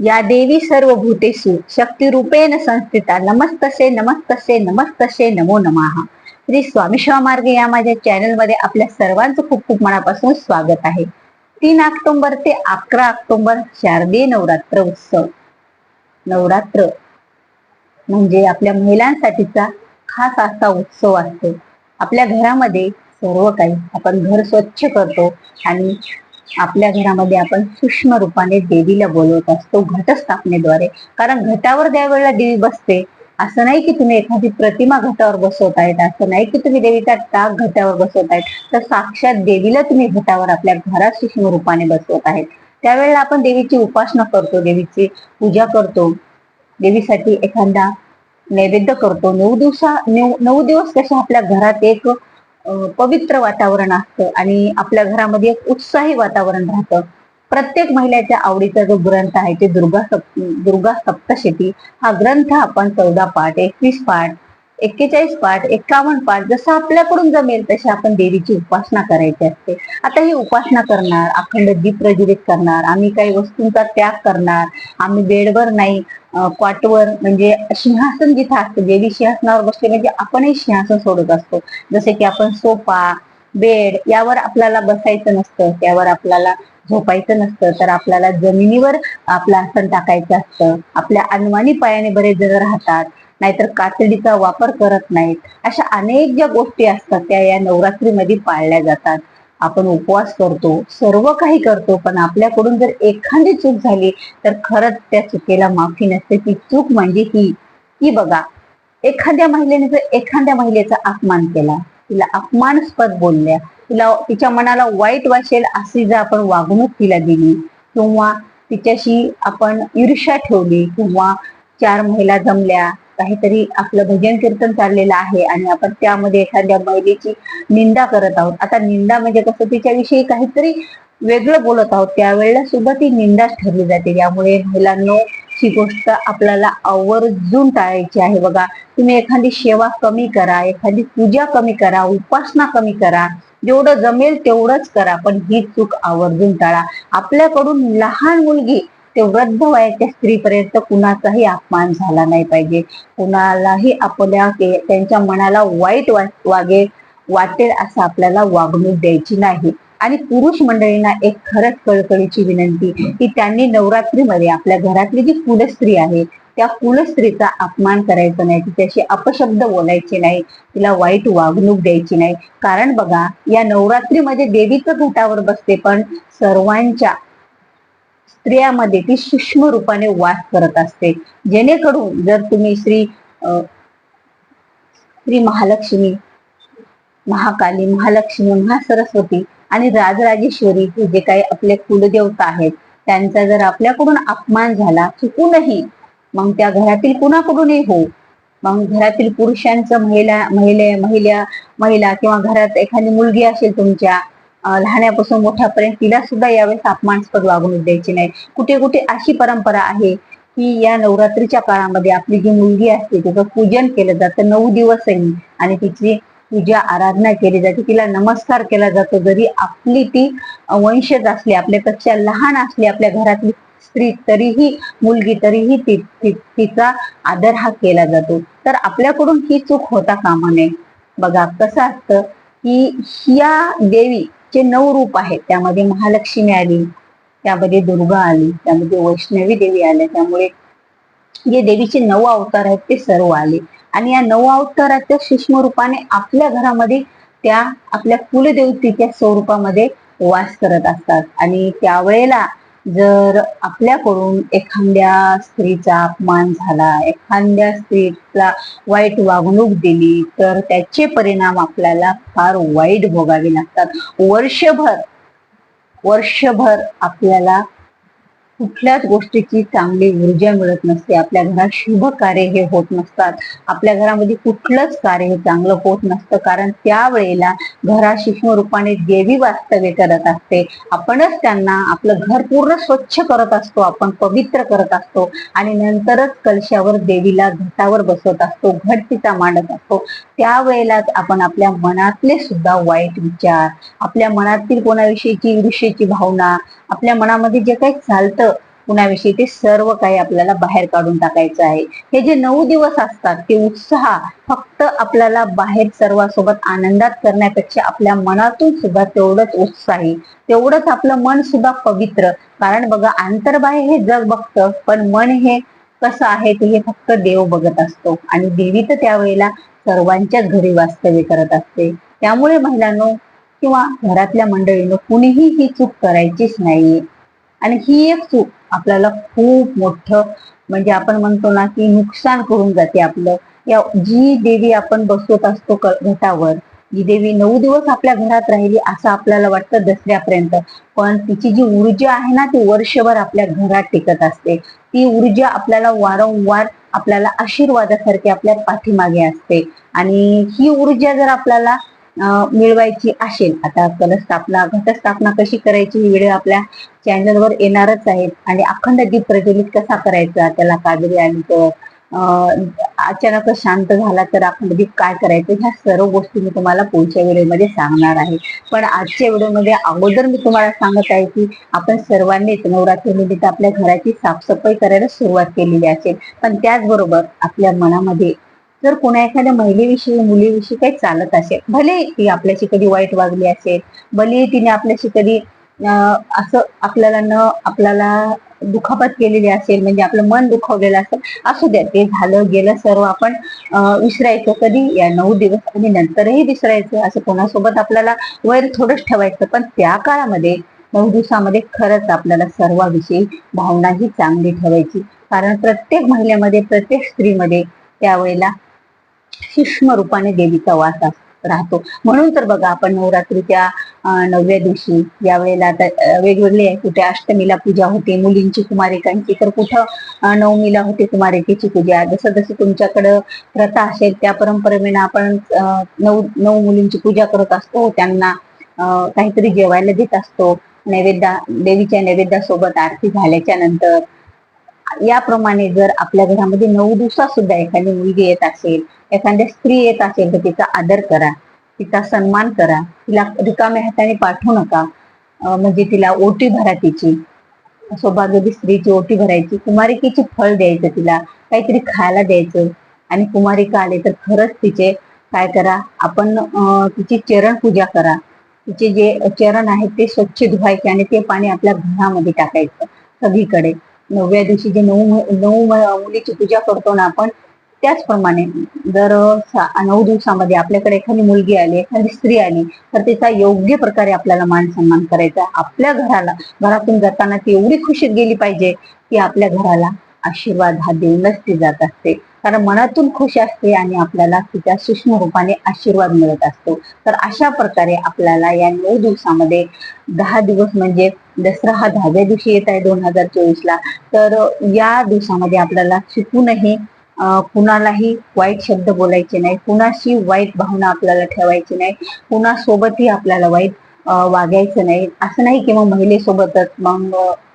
या देवी सर्व भूतेषु शक्तिरूपेण संस्थिता। नमस्तसे नमस्तसे नमस्तसे नमो नमः। श्री स्वामी शिवामार्ग या माझ्या चॅनलमध्ये आपल्या सर्वांचं खूप खूप मनापासून स्वागत आहे. तीन ऑक्टोबर ते अकरा ऑक्टोबर शारदीय नवरात्र उत्सव. नवरात्र म्हणजे आपल्या महिलांसाठीचा खास असा उत्सव असतो. आपल्या घरामध्ये सर्व काही आपण घर स्वच्छ करतो आणि आपल्या घरामध्ये आपण सूक्ष्म रूपाने देवीला बोलवत असतो घटस्थापनेद्वारे. कारण घटावर त्यावेळेला देवी बसते असं नाही की तुम्ही एखादी प्रतिमा घटावर बसवत आहेत असं नाही की तुम्ही देवीचा टाक घटावर बसवत आहेत तर साक्षात देवीला तुम्ही घटावर आपल्या घरात सूक्ष्म रूपाने बसवत आहेत. त्यावेळेला आपण देवीची उपासना करतो देवीची पूजा करतो देवीसाठी एखादा नैवेद्य करतो. नऊ दिवसा नऊ नऊ दिवस कशा आपल्या घरात एक पवित्र वातावरण असतं आणि आपल्या घरामध्ये एक उत्साही वातावरण राहतं. प्रत्येक महिलेच्या आवडीचा जो ग्रंथ आहे ते दुर्गा सप्त दुर्गा सप्तशती हा ग्रंथ आपण चौदा पाठ एकवीस पाठ एक्केचाळीस पाठ एकावन्न पाठ जसं आपल्याकडून जमेल तशी आपण देवीची उपासना करायची असते. आता ही उपासना करणार अखंड दीप प्रज्वलित करणार आम्ही काही वस्तूंचा त्याग करणार आम्ही बेडवर नाही क्वाटवर म्हणजे सिंहासन जिथं असतं देवी सिंहासनावर बसले म्हणजे आपणही सिंहासन सोडत असतो. जसे की आपण सोफा बेड यावर आपल्याला बसायचं नसतं त्यावर आपल्याला झोपायचं नसतं तर आपल्याला जमिनीवर आपलं आसन टाकायचं असतं. आपल्या अनवाणी पायाने बरेच जण राहतात. नाहीतर कातडीचा वापर करत नाहीत. अशा अनेक ज्या गोष्टी असतात त्या या नवरात्रीमध्ये पाळल्या जातात. आपण उपवास करतो सर्व काही करतो पण आपल्याकडून जर एखादी चूक झाली तर खरंच त्या चुकीला माफी नसते. ती चूक म्हणजे ही की बघा एखाद्या महिलेने जर एखाद्या महिलेचा अपमान केला तिला अपमानस्पद बोलल्या तिला तिच्या मनाला वाईट वाटेल अशी जर आपण वागणूक तिला दिली किंवा तिच्याशी आपण ईर्ष्या ठेवली किंवा चार महिला जमल्या काहीतरी आपलं भजन कीर्तन चाललेलं आहे आणि आपण त्यामध्ये एखाद्या महिलेची निंदा करत आहोत. आता निंदा म्हणजे कसं तिच्याविषयी काहीतरी वेगळं बोलत आहोत. त्यावेळेला सुद्धा ती निंदाच ठरली जाते. त्यामुळे महिलांनो ही गोष्ट आपल्याला आवर्जून टाळायची आहे. बघा तुम्ही एखादी सेवा कमी करा एखादी पूजा कमी करा उपासना कमी करा जेवढं जमेल तेवढंच करा पण ही चूक आवर्जून टाळा. आपल्याकडून लहान मुलगी ते वृद्ध वयाच्या स्त्रीपर्यंत कुणाचाही अपमान झाला नाही पाहिजे. कुणालाही आपल्या त्यांच्या मनाला वाईट वा- वागे वाटेल असं आपल्याला वागणूक द्यायची नाही. आणि पुरुष मंडळींना एक खरंच कळकळीची विनंती की त्यांनी नवरात्रीमध्ये आपल्या घरातली जी कुलस्त्री आहे त्या कुलस्त्रीचा अपमान करायचा नाही. तिच्याशी अपशब्द बोलायचे नाही. तिला वाईट वागणूक द्यायची नाही. कारण बघा या नवरात्रीमध्ये देवीचं घटावर बसते पण सर्वांच्या स्त्रियामध्ये ती सूक्ष्म रूपाने वास करत असते. जेणेकरून जर तुम्ही श्री श्री महालक्ष्मी महाकाली महालक्ष्मी महासरस्वती आणि राजराजेश्वरी हे जे काही आपले कुलदेवता आहेत त्यांचा जर आपल्याकडून अपमान झाला चुकूनही मग त्या घरातील कुणाकडूनही हो मग घरातील पुरुषांचं महिला महिले महिला महिला किंवा घरात एखादी मुलगी असेल तुमच्या अं, लहानापासून मोठ्यापर्यंत तिला सुद्धा यावेळेस अपमानस्पद वागणूक द्यायची नाही कुठे कुठे अशी परंपरा आहे की या नवरात्रीच्या काळामध्ये आपली जी मुलगी असते तिचं पूजन केलं जातं नऊ दिवसही आणि तिची पूजा आराधना केली जाते तिला नमस्कार केला जातो. जरी आपली ती वंशज असली आपल्यापेक्षा लहान असली आपल्या घरातली स्त्री तरीही मुलगी तरीही ती तिचा आदर हा केला जातो. तर आपल्याकडून ही चूक होता कामा नये. बघा कसं असतं की या जे नऊ रूप आहेत त्यामध्ये महालक्ष्मी आली त्यामध्ये दुर्गा आली त्यामध्ये वैष्णवी देवी आल्या त्यामुळे जे देवीचे नऊ अवतार आहेत ते सर्व आले. आणि या नऊ अवताराच्या सूक्ष्म रूपाने आपल्या घरामध्ये त्या आपल्या कुलदेवतीच्या स्वरूपामध्ये वास करत असतात. आणि त्यावेळेला जर आपल्याकडून एखाद्या स्त्रीचा अपमान झाला एखाद्या स्त्रीला वाईट वागणूक दिली तर त्याचे परिणाम आपल्याला फार वाईट भोगावे लागतात. वर्षभर वर्षभर आपल्याला कुठल्याच गोष्टीची चांगली ऊर्जा मिळत नसते. आपल्या घरात शुभ कार्य हे होत नसतात. आपल्या घरामध्ये कुठलंच कार्य हे चांगलं होत नसतं. कारण त्यावेळेला घरात सूक्ष्म रूपाने देवी वास्तव्य करत असते. आपणच त्यांना आपलं घर पूर्ण स्वच्छ करत असतो. आपण पवित्र करत असतो. आणि नंतरच कलशावर देवीला घटावर बसवत असतो. घट तिचा मांडत असतो. त्यावेळेलाच आपण आपल्या मनातले सुद्धा वाईट विचार आपल्या मनातील कोणाविषयीची ईर्ष्येची भावना आपल्या मनामध्ये जे काही चालतं कुणाविषयी ते सर्व काही आपल्याला बाहेर काढून टाकायचं आहे. हे जे नऊ दिवस असतात ते उत्साह फक्त आपल्याला बाहेर सर्वांसोबत आनंदात करण्यापेक्षा आपल्या मनातून सुद्धा तेवढंच उत्साही तेवढंच आपलं मन सुद्धा पवित्र. कारण बघा आंतरबाह्य हे जग बघतं पण मन हे कसं आहे ते हे फक्त देव बघत असतो. आणि देवी तर त्यावेळेला सर्वांच्याच घरी वास्तव्य करत असते. त्यामुळे महिलांनो किंवा घरातल्या मंडळीनं कुणीही ही चूक करायचीच नाही आणि ही एक चूक आपल्याला खूप मोठं म्हणजे आपण म्हणतो ना की नुकसान करून जाते आपलं. या जी देवी आपण बसवत असतो घटावर जी देवी नऊ दिवस आपल्या घरात राहिली असं आपल्याला वाटतं दसऱ्यापर्यंत. पण तिची जी ऊर्जा आहे ना ती वर्षभर आपल्या घरात टिकत असते. ती ऊर्जा आपल्याला वारंवार आपल्याला आशीर्वादासारखी आपल्या पाठीमागे असते. आणि ही ऊर्जा जर आपल्याला मिळवायची असेल. आता कलस्थापना घटस्थापना कशी करायची ही व्हिडिओ आपल्या चॅनलवर येणारच आहेत. आणि अखंड दीप प्रज्वलित कसा करायचा त्याला काजरी आली अचानक अचानकच शांत झाला तर अखंड दीप काय करायचं ह्या सर्व गोष्टी मी तुम्हाला पुढच्या व्हिडिओमध्ये सांगणार आहे. पण आजच्या व्हिडिओमध्ये अगोदर मी तुम्हाला सांगत आहे की आपण सर्वांनीच नवरात्री निमित्त आपल्या घराची साफसफाई करायला सुरुवात केलेली असेल. पण त्याचबरोबर आपल्या मनामध्ये जर कोणा एखाद्या महिलेविषयी मुलीविषयी काही चालत असेल भले ती आपल्याशी कधी वाईट वागली असेल भले तिने आपल्याशी कधी असं आपल्याला न आपल्याला दुखापत केलेली असेल म्हणजे आपलं मन दुखावलेलं असेल असू द्या ते झालं गेलं सर्व आपण विसरायचं कधी? या नऊ दिवस आणि नंतरही विसरायचं असं कोणासोबत आपल्याला वैर थोडंच ठेवायचं पण त्या काळामध्ये नऊ दिवसामध्ये खरंच आपल्याला सर्वाविषयी भावना ही चांगली ठेवायची. कारण प्रत्येक महिलेमध्ये प्रत्येक स्त्रीमध्ये त्यावेळेला सूक्ष्म रूपाने देवीचा वास राहतो. म्हणून तर बघा आपण नवरात्रीच्या नवव्या दिवशी या वेळेला आता वेगवेगळे कुठे अष्टमीला पूजा होते मुलींची कुमारिकांची तर कुठं नवमीला होते कुमारिकेची पूजा. जसं जसं तुमच्याकडं प्रथा असेल त्या परंपरेने आपण नऊ नऊ मुलींची पूजा करत असतो त्यांना काहीतरी जेवायला देत असतो. नैवेद्य देवीच्या नैवेद्यासोबत आरती झाल्याच्यानंतर याप्रमाणे जर आपल्या घरामध्ये नऊ दिवसात सुद्धा एखादी मुलगी येत असेल एखाद्या स्त्री येत असेल तर तिचा आदर करा तिचा सन्मान करा तिला रिकाम्या हाताने पाठवू नका. म्हणजे तिला ओटी भरा तिची. सौभाग्यवती स्त्रीची ओटी भरायची कुमारिकेची फळ द्यायचं तिला काहीतरी खायला द्यायचं आणि कुमारिका आले तर खरंच तिचे काय करा आपण तिची चरण पूजा करा. तिचे जे चरण आहेत ते स्वच्छ धुवायचे आणि ते पाणी आपल्या घरामध्ये टाकायचं सगळीकडे. नवव्या दिवशी जे नऊ नऊ मुलीची पूजा करतो ना आपण त्याचप्रमाणे जर नऊ दिवसामध्ये आपल्याकडे एखादी मुलगी आली एखादी स्त्री आली तर तिचा योग्य प्रकारे आपल्याला मान सन्मान करायचा. आपल्या घराला घरातून जाताना ती एवढी खुशीत गेली पाहिजे की आपल्या घराला आशीर्वाद हा देऊनच ती जात असते. कारण मनातून खुश असते आणि आपल्याला तिच्या सूक्ष्म रूपाने आशीर्वाद मिळत असतो. तर अशा प्रकारे आपल्याला या नऊ दिवसामध्ये दहा दिवस म्हणजे दसरा हा दहाव्या दिवशी येत आहे दोन हजार चोवीस ला तर या दिवसामध्ये आपल्याला चुकूनही कुणालाही वाईट शब्द बोलायचे नाही. कुणाशी वाईट भावना आपल्याला ठेवायची नाही. कुणासोबतही आपल्याला वाईट वागायचं नाही. असं नाही की मग महिलेसोबतच मग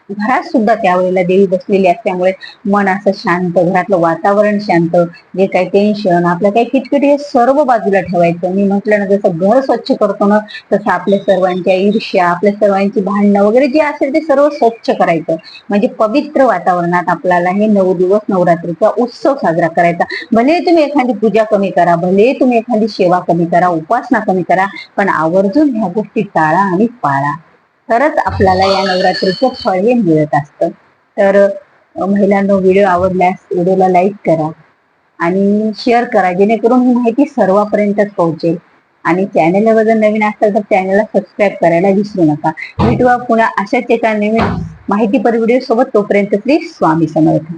घरात सुद्धा त्यावेळेला देवी बसलेली असल्यामुळे मन असं शांत घरातलं वातावरण शांत जे काही टेन्शन आपलं काही किटकिटी हे सर्व बाजूला ठेवायचं. मी म्हटलं ना जसं घर स्वच्छ करतो ना तसं आपल्या सर्वांच्या ईर्ष्या आपल्या सर्वांची भांडणं वगैरे जे असेल ते सर्व स्वच्छ करायचं. म्हणजे पवित्र वातावरणात आपल्याला हे नऊ दिवस नवरात्रीचा उत्सव साजरा करायचा. भले तुम्ही एखादी पूजा कमी करा भले तुम्ही एखादी सेवा कमी करा उपासना कमी करा पण आवर्जून ह्या गोष्टी टाळा आणि पाळा. तरच आपल्याला या नवरात्रीचं फळ हे मिळत असतं. तर महिलांना महिलांनो व्हिडिओ आवडल्यास व्हिडिओला लाईक करा आणि शेअर करा जेणेकरून ही माहिती सर्वांपर्यंतच पोहोचेल. आणि चॅनलला जर नवीन असेल तर चॅनलला सबस्क्राईब करायला विसरू नका. भेटूया पुन्हा अशाच एका नवीन माहितीपर व्हिडिओ सोबत तोपर्यंत श्री स्वामी समर्थ.